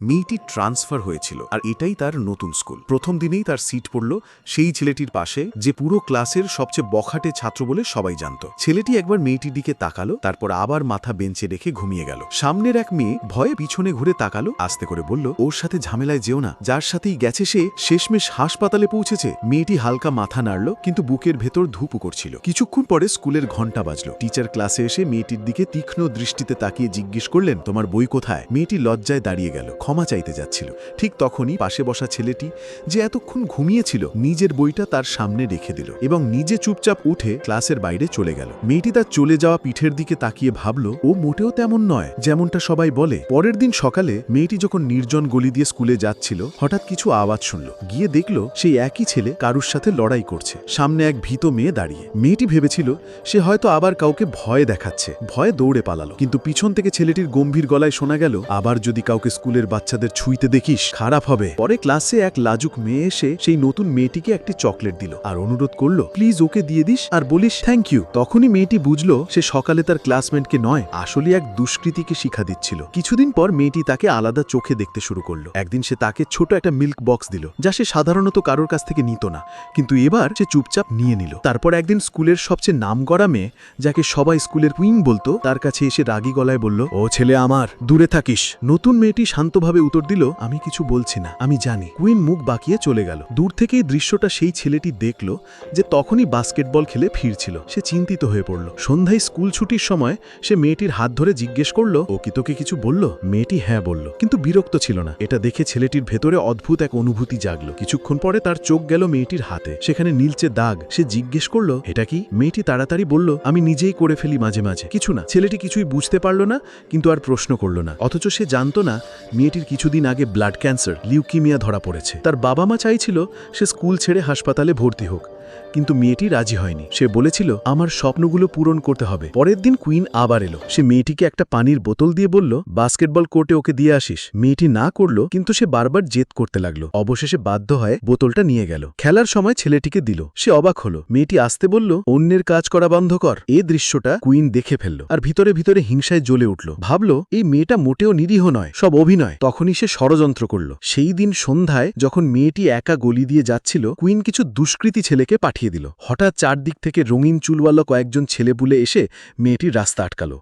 মেয়েটি ট্রান্সফার হয়েছিল, আর এটাই তার নতুন স্কুল। প্রথম দিনেই তার সিট পড়ল সেই ছেলেটির পাশে, যে পুরো ক্লাসের সবচেয়ে বখাটে ছাত্র বলে সবাই জানত। ছেলেটি একবার মেয়েটির দিকে তাকালো, তারপর আবার মাথা বেঞ্চে রেখে ঘুমিয়ে গেল। সামনের এক মেয়ে ভয়ে পিছনে ঘুরে তাকালো, আস্তে করে বলল, ওর সাথে ঝামেলায় যেও না। যার সাথেই গেছে সে শেষমেশ হাসপাতালে পৌঁছেছে। মেয়েটি হালকা মাথা নাড়ল, কিন্তু বুকের ভেতর ধুপু করছিল। কিছুক্ষণ পরে স্কুলের ঘণ্টা বাজলো। টিচার ক্লাসে এসে মেয়েটির দিকে তীক্ষ্ণ দৃষ্টিতে তাকিয়ে জিজ্ঞেস করলেন, তোমার বই কোথায়? মেয়েটি লজ্জায় দাঁড়িয়ে গেল। ক্ষমা চাইতে যাচ্ছিল। ঠিক তখনই পাশে বসা ছেলেটি যে এতক্ষণ ঘুমিয়েছিল, নিজের বইটা তার সামনে রেখে দিল এবং নিজে চুপচাপ উঠে ক্লাসের বাইরে চলে গেল। মেয়েটি তার চলে যাওয়া পিঠের দিকে তাকিয়ে ভাবল, ও মোটেও তেমন নয়, যেমনটা সবাই বলে। পরের দিন সকালে মেয়েটি যখন নির্জন গলি দিয়ে স্কুলে যাচ্ছিল, হঠাৎ কিছু আওয়াজ শুনল। গিয়ে দেখল, সেই একই ছেলে কারুর সাথে লড়াই করছে। সামনে এক ভীত মেয়ে দাঁড়িয়ে। মেয়েটি ভেবেছিল, সে হয়তো আবার কাউকে ভয় দেখাচ্ছে, ভয়ে দৌড়ে পালালো। কিন্তু পিছন থেকে ছেলেটির গম্ভীর গলায় শোনা গেল, আবার যদি কাউকে স্কুলের বাচ্চাদের ছুঁইতে দেখিস, খারাপ হবে। পরে ক্লাসে এক লাজুক মেয়ে এসে সেই নতুন মেয়েটিকে একটি চকলেট দিল আর অনুরোধ করল প্লিজ ওকে দিয়ে দিস আর বলিস থ্যাংক ইউ তখনই মেয়েটি বুঝলো সে সকালে তার ক্লাসমেটকে নয় আসলে এক দুষ্কৃতীকে শিক্ষা দিচ্ছিল। কিছুদিন পর মেয়েটি তাকে আলাদা চোখে দেখতে শুরু করল। একদিন সে তাকে ছোট একটা মিল্ক বক্স দিল, যা সে সাধারণত কারোর কাছ থেকে নিত না। কিন্তু এবার সে চুপচাপ নিয়ে নিল। তারপর একদিন স্কুলের সবচেয়ে নামগড়া মেয়ে, যাকে সবাই স্কুলের কুইন বলতো, তার কাছে এসে রাগী গলায় বলল, ও ছেলে আমার, দূরে থাকিস। নতুন মেয়েটি শান্তভাবে উত্তর দিল, আমি কিছু বলছি না, আমি জানি। কুইন মুখ বাঁকিয়ে চলে গেল। দূর থেকেই দৃশ্যটা সেই ছেলেটি দেখল, যে তখনই বাস্কেটবল খেলে ফিরছিল। সে চিন্তিত হয়ে পড়ল। সন্ধ্যায় স্কুল ছুটির সময় সে মেয়েটির হাত ধরে জিজ্ঞেস করল, ও কি তোকে কিছু বলল? মেয়েটি হ্যাঁ বলল, কিন্তু বিরক্ত ছিল না। এটা দেখে ছেলেটির ভেতরে অদ্ভুত এক অনুভূতি জাগলো। কিছুক্ষণ পরে তার চোখ গেল মেয়েটির হাতে। সেখানে নীলচে দাগ। সে জিজ্ঞেস করল, এটা কি? মেয়েটি তাড়াতাড়ি বলল, আমি নিজেই করে ফেলি মাঝে মাঝে। কিছু না। ছেলেটি কিছুই বুঝতে পারল না, কিন্তু আর প্রশ্ন করল না। অথচ সে জানতো না মেয়েটির কিছুদিন আগে ব্লাড ক্যান্সার, লিউকিমিয়া ধরা পড়েছে। তার বাবা মা চাইছিল সে স্কুল ছেড়ে হাসপাতালে ভর্তি হোক। কিন্তু মেয়েটি রাজি হয়নি। সে বলেছিল, আমার স্বপ্নগুলো পূরণ করতে হবে। পরের দিন কুইন আবার এলো। সে মেয়েটিকে একটা পানির বোতল দিয়ে বলল, বাস্কেটবল কোর্টে ওকে দিয়ে আসিস। মেয়েটি না করল, কিন্তু সে বারবার জেদ করতে লাগল। অবশেষে বাধ্য হয় বোতলটা নিয়ে গেল। খেলার সময় ছেলেটিকে দিল। সে অবাক হলো। মেয়েটি আসতে বলল, অন্যের কাজ করা বন্ধ কর। এ দৃশ্যটা কুইন দেখে ফেলল আর ভিতরে ভিতরে হিংসায় জ্বলে উঠল। ভাবল, এই মেয়েটা মোটেও নিরীহ নয়, সব অভিনয়। তখনই সে ষড়যন্ত্র করল। সেই দিন সন্ধ্যায় যখন মেয়েটি একা গলি দিয়ে যাচ্ছিল, কুইন কিছু দুষ্কৃতী ছেলেকে পাঠিয়ে দিল। হঠাৎ চারদিক থেকে রঙিন চুলওয়ালা কয়েকজন ছেলেপুলে এসে মেয়েটির রাস্তা আটকালো।